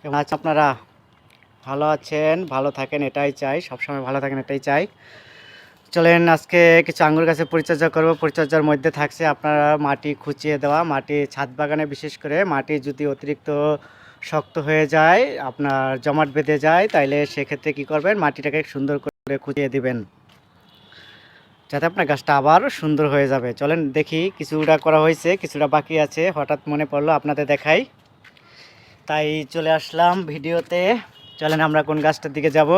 কেমন আছেন আপনারা? ভালো আছেন, ভালো থাকেন, এটাই চাই, সবসময় ভালো থাকেন, এটাই চাই। চলেন আজকে কিছু আঙ্গুর গাছের পরিচর্যা করব। পরিচর্যার মধ্যে থাকছে আপনারা মাটি খুঁচিয়ে দেওয়া। মাটি ছাদ বাগানে বিশেষ করে মাটি যদি অতিরিক্ত শক্ত হয়ে যায়, আপনার জমাট বেঁধে যায়, তাইলে সেক্ষেত্রে কি করবেন? মাটিটাকে সুন্দর করে খুঁচিয়ে দিবেন। যাতে আপনার গাছটা আবার সুন্দর হয়ে যাবে। চলেন দেখি, কিছুটা করা হয়েছে, কিছুটা বাকি আছে। হঠাৎ মনে পড়ল আপনাদের দেখাই। তাই চলে আসলাম ভিডিওতে। চলেন আমরা কোন গাছটার দিকে যাব।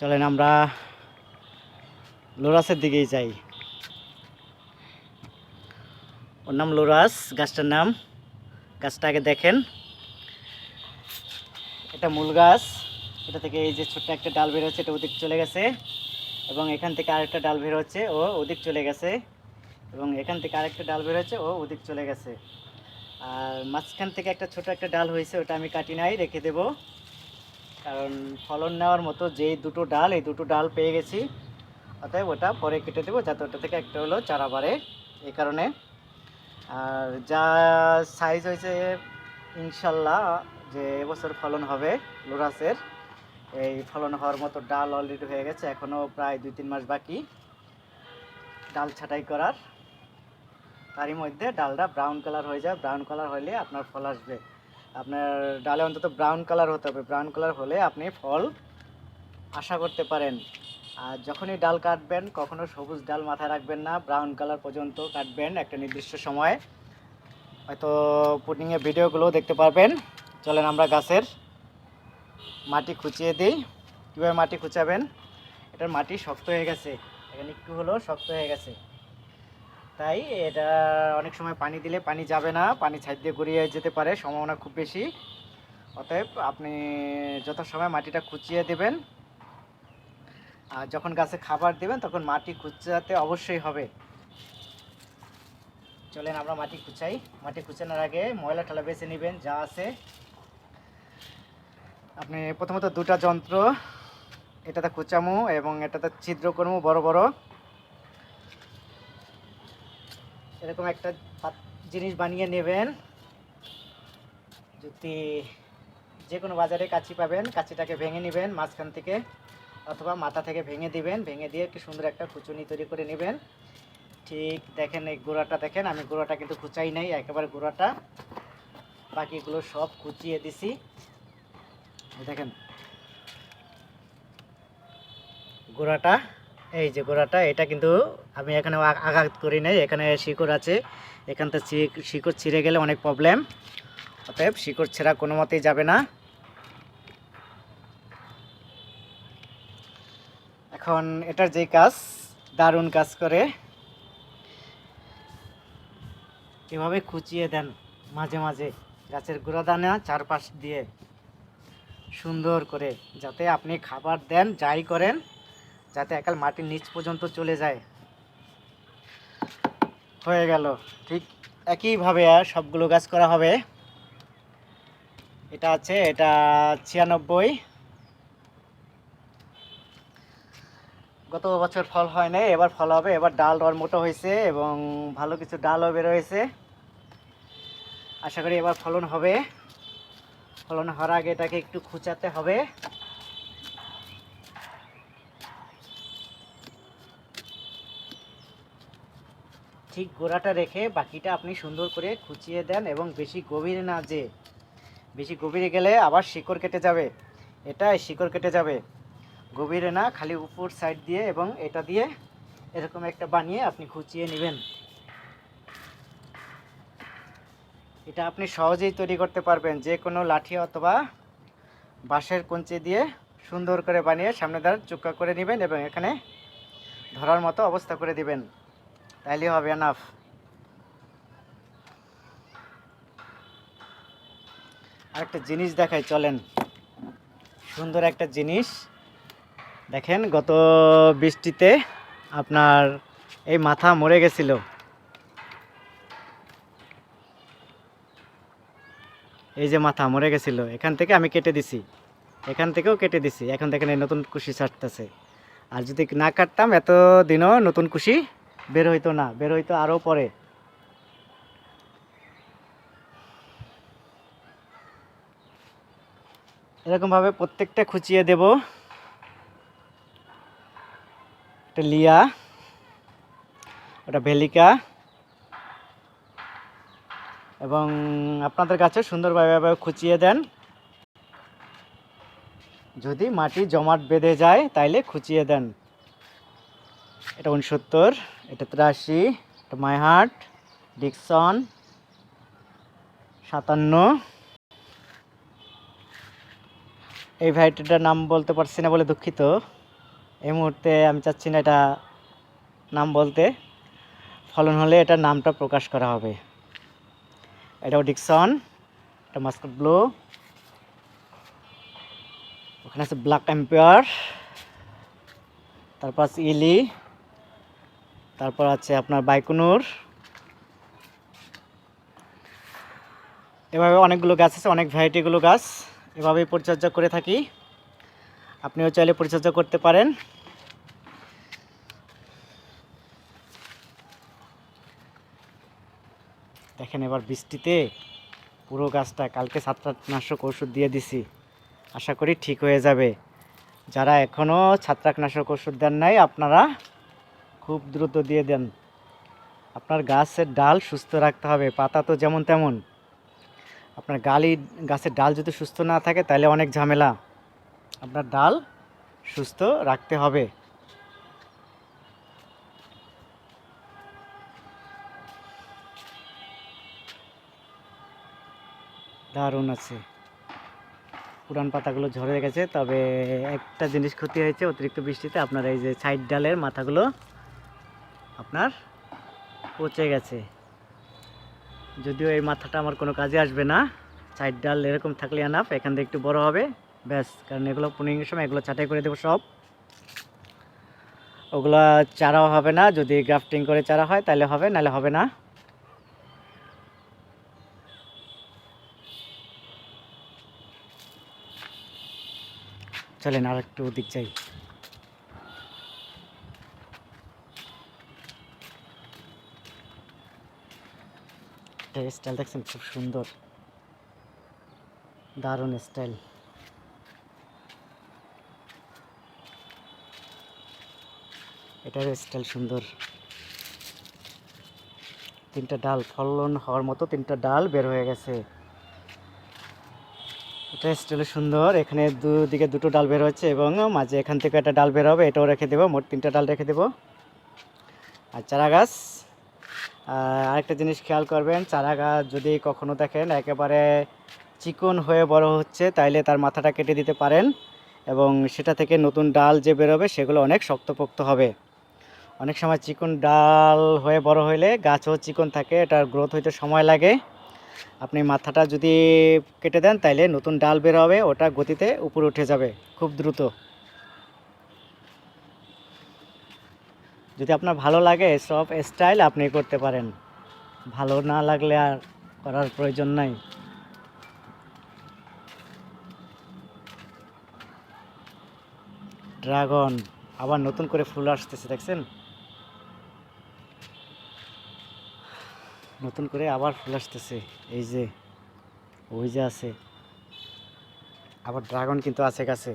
চলেন আমরা লোরাসের দিকেই যাই। ওর নাম লোরাস, গাছটার নাম। গাছটা আগে দেখেন। এটা মূল গাছ। এটা থেকে এই যে ছোট্ট একটা ডাল বের হচ্ছে, এটা ওদিক চলে গেছে। এবং এখান থেকে আরেকটা ডাল বের হচ্ছে, ও ওদিক চলে গেছে। এবং এখান থেকে আরেকটা ডাল বের হচ্ছে ও ওদিক চলে গেছে। আর মাঝখান থেকে একটা ছোট একটা ডাল হয়েছে, ওটা আমি কাটি নাই, রেখে দেব। কারণ ফলন নেওয়ার মতো যেই দুটো ডাল, এই দুটো ডাল পেয়ে গেছি। অতএব ওটা পরে কেটে দেবো, যাতে ওটা থেকে একটা হলো চারা বাড়ে, এই কারণে। আর যা সাইজ হয়েছে, ইনশাল্লাহ যে এবছর ফলন হবে লোরাসের, এই ফলন হওয়ার মতো ডাল অলরেডি হয়ে গেছে এখনও প্রায় দুই তিন মাস বাকি। ডাল ছাঁটাই করার। তারই মধ্যে ডালটা ব্রাউন কালার হয়ে যায়। ব্রাউন কালার হলে আপনার ফল আসবে। আপনার ডালে অন্তত ব্রাউন কালার হতে হবে। ব্রাউন কালার হলে আপনি ফল আশা করতে পারেন। আর যখনই ডাল কাটবেন, কখনো সবুজ ডাল মাথায় রাখবেন না। ব্রাউন কালার পর্যন্ত কাটবেন একটা নির্দিষ্ট সময়ে। হয়তো পুটিংয়ের ভিডিওগুলোও দেখতে পারবেন। চলেন আমরা গাছের মাটি খুঁচিয়ে দিই। কীভাবে মাটি খুঁচাবেন? এটার মাটি শক্ত হয়ে গেছে। এখানে একটু হলেও শক্ত হয়ে গেছে। তাই এটা অনেক সময় পানি দিলে পানি যাবে না, পানি ছাই দিয়ে গড়িয়ে যেতে পারে, সম্ভাবনা খুব বেশি। অতএব আপনি যত সময় মাটিটা খুঁচিয়ে দেবেন, আর যখন গাছে খাবার দেবেন, তখন মাটি খুঁচাতে অবশ্যই হবে। চলেন আমরা মাটি খুঁচাই মাটি খুঁচানোর আগে ময়লা ঠালা বেছে নেবেন, যা আছে। আপনি প্রথমত দুটা যন্ত্র, এটাতে কুচামু এবং এটাতে ছিদ্র করব বড় বড়। এরকম একটা জিনিস বানিয়ে নেবেন। যদি যে কোনো বাজারে কাঁচি পাবেন, কাঁচিটাকে ভেঙে নেবেন মাঝখান থেকে অথবা মাথা থেকে ভেঙে দিবেন। ভেঙে দিয়ে একটু সুন্দর একটা কুচুনি তৈরি করে নেবেন। ঠিক দেখেন এই গোড়াটা দেখেন, আমি গোড়াটা কিন্তু কুচাই নাই, একেবারে গোড়াটা। বাকিগুলো সব কুচিয়ে দিছি। দেখেন, গোড়াটা এই যে গোড়াটা, এটা কিন্তু আমি এখানে আঘাত করি নাই, এখানে শিকড় আছে। এখান থেকে শিকড় ছিঁড়ে গেলে অনেক প্রবলেম অতএব শিকড় ছেঁড়া কোনো মতেই যাবে না। এখন এটার যে কাজ, দারুণ কাজ করে। এভাবে খুঁচিয়ে দেন মাঝে মাঝে গাছের গোড়া দানা চারপাশ দিয়ে। সুন্দর করে, যাতে আপনি খাবার দেন, যাই করেন যাতে একাল মাটির নিচ পর্যন্ত চলে যায়। হয়ে গেল। ঠিক একইভাবে আর সবগুলো গাছ করা হবে। এটা আছে, এটা ছিয়ানব্বই। গত বছর ফল হয় নাই, এবার ফল হবে, এবার ডাল ডর মোটো হয়েছে এবং ভালো কিছু ডালও বের হয়েছে আশা করি এবার ফলন হবে। ফলন হওয়ার আগে এটাকে একটু খুঁচাতে হবে। ঠিক গোড়াটা রেখে বাকিটা আপনি সুন্দর করে খুঁচিয়ে দেন এবং বেশি গভীরে না যে বেশি গভীরে গেলে আবার শিকড় কেটে যাবে। এটা শিকড় কেটে যাবে। গভীরে না, খালি উপর সাইড দিয়ে এবং এটা দিয়ে এরকম একটা বানিয়ে আপনি খুঁচিয়ে নেবেন। এটা আপনি সহজেই তৈরি করতে পারবেন। যে কোনো লাঠি অথবা বাঁশের কঞ্চি দিয়ে সুন্দর করে বানিয়ে সামনে দ্বার চুক্কা করে নেবেন এবং এখানে ধরার মতো অবস্থা করে দিবেন। তাইলে হবে এনাফ আরেকটা জিনিস দেখাই, চলেন। সুন্দর একটা জিনিস। দেখেন, গত বৃষ্টিতে আপনার এই মাথা মরে গেছিল। এই যে মাথা মরে গেছিল, এখান থেকে আমি কেটে দিছি। এখান থেকেও কেটে দিছি। এখন দেখেন এই নতুন কুশি ছাড়তেছে। আর যদি না কাটতাম এত দিনও নতুন কুশি বের হইতো না, বের হইতো আরও পরে। এরকমভাবে প্রত্যেকটা খুচিয়ে দেব। একটা লিয়া, ওটা ভেলিকা, এবং আপনাদের কাছে সুন্দরভাবে খুচিয়ে দেন। যদি মাটি জমাট বেঁধে যায়, তাইলে খুচিয়ে দেন। এটা উনসত্তর, এটা তিরাশি, এটা মাইহাট ডিকসন, সাতান্ন। এই ভ্যারাইটিটার নাম বলতে পারছি না বলে দুঃখিত। এই মুহূর্তে আমি চাচ্ছি না এটা নাম বলতে। ফলন হলে এটার নামটা প্রকাশ করা হবে। এটাও ডিকসন, এটা মাস্কট ব্লু। ওখানে আছে ব্ল্যাক এম্পায়ার। তারপর আছে ইলি। তারপর আছে আপনার বাইকুনুর। এভাবে অনেকগুলো গাছ আছে, অনেক ভ্যারাইটিগুলো গাছ। এভাবেই পরিচর্যা করে থাকি। আপনিও চাইলে পরিচর্যা করতে পারেন। দেখেন এবার বৃষ্টিতে পুরো গাছটা, কালকে ছত্রাকনাশক ওষুধ দিয়ে দিছি। আশা করি ঠিক হয়ে যাবে। যারা এখনও ছত্রাকনাশক ওষুধ দেন নাই, আপনারা খুব দ্রুত দিয়ে দেন। আপনার গাছের ডাল সুস্থ রাখতে হবে, পাতা তো যেমন তেমন। আপনার গালি, গাছের ডাল যদি সুস্থ না থাকে, তাহলে অনেক ঝামেলা। আপনার ডাল সুস্থ রাখতে হবে। দারুণ আছে। পুরান পাতাগুলো ঝরে গেছে, তবে একটা জিনিস ক্ষতি হয়েছে, অতিরিক্ত বৃষ্টিতে আপনার এই যে সাইড ডালের মাথাগুলো আপনার পচে গেছে। যদিও এই মাথাটা আমার কোনো কাজে আসবে না সাইড ডাল এরকম থাকলে আনাফ এখান থেকে একটু বড় হবে, ব্যাস, কারণ এগুলো পুনিংয়ের সময় এগুলো ছাঁটাই করে দেবো সব। ওগুলো চারাও হবে না, যদি গ্রাফটিং করে চারা হয় তাহলে হবে, নাহলে হবে না। চলেন আর একটু ওদিক যাই। স্টাইল দেখছেন, খুব সুন্দর। দারুণ স্টাইল। এটার স্টাইল সুন্দর। তিনটা ডাল ফলন হওয়ার মতো তিনটা ডাল বের হয়ে গেছে। এটা স্টাইল সুন্দর, এখানে দুদিকে দুটো ডাল বের হচ্ছে এবং মাঝে এখান থেকে একটা ডাল বের হবে, এটাও রেখে দেবো, মোট তিনটা ডাল রেখে দেবো। আর চারা গাছ আরেকটা জিনিস খেয়াল করবেন, চারা গাছ যদি কখনো দেখেন, একেবারে চিকন হয়ে বড় হচ্ছে, তাইলে তার মাথাটা কেটে দিতে পারেন এবং সেটা থেকে নতুন ডাল যে বেরোবে, সেগুলো অনেক শক্তপোক্ত হবে। অনেক সময় চিকন ডাল হয়ে বড় হইলে গাছও চিকন থাকে, এটার গ্রোথ হইতে সময় লাগে। আপনি মাথাটা যদি কেটে দেন, তাইলে নতুন ডাল বের হবে, ওটা গতিতে উপরে উঠে যাবে, খুব দ্রুত। যদি আপনার ভালো লাগে, সব স্টাইল আপনি করতে পারেন। ভালো না লাগলে আর করার প্রয়োজন নাই। ড্রাগন, আবার নতুন করে ফুল আসতেছে, দেখছেন? নতুন করে আবার ফুল আসতেছে, এই যে, ওই যে আছে। আবার ড্রাগন কিন্তু আছে কাছে।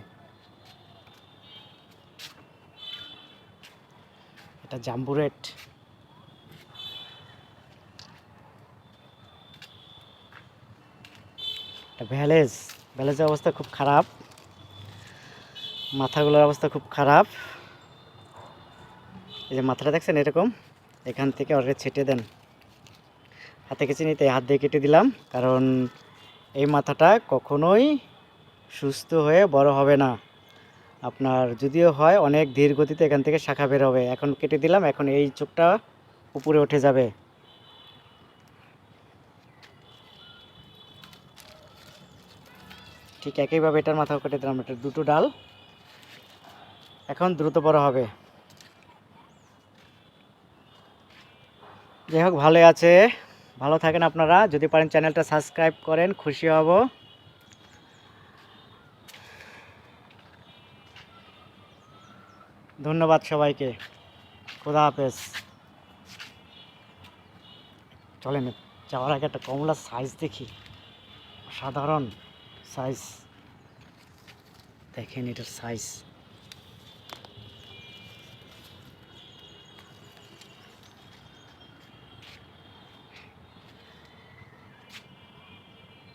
এটা জাম্বুরেট ভ্যালেজ। ভ্যালেজের অবস্থা খুব খারাপ। মাথাগুলোর অবস্থা খুব খারাপ। এই যে মাথাটা দেখছেন এরকম? এখান থেকে ওরে ছেটে দেন। হাতে কেচে নিতে হাত দিয়ে কেটে দিলাম, কারণ এই মাথাটা কখনোই সুস্থ হয়ে বড় হবে না। আপনার যদিও হয়, অনেক ধীর গতিতে এখান থেকে শাখা বের হবে। এখন কেটে দিলাম, এখন এই চোখটা উপরে উঠে যাবে। ঠিক একইভাবে এটার মাথাও কেটে দিলাম এটার দুটো ডাল। এখন দ্রুত বড় হবে। যাই হোক ভালো আছে। ভালো থাকেন আপনারা। যদি পারেন চ্যানেলটা সাবস্ক্রাইব করেন, খুশি হব। ধন্যবাদ সবাইকে। খোদা হাফেজ। চলেন, যাওয়ার আগে একটা কমলার সাইজ দেখি। সাধারণ সাইজ দেখেন এটার সাইজ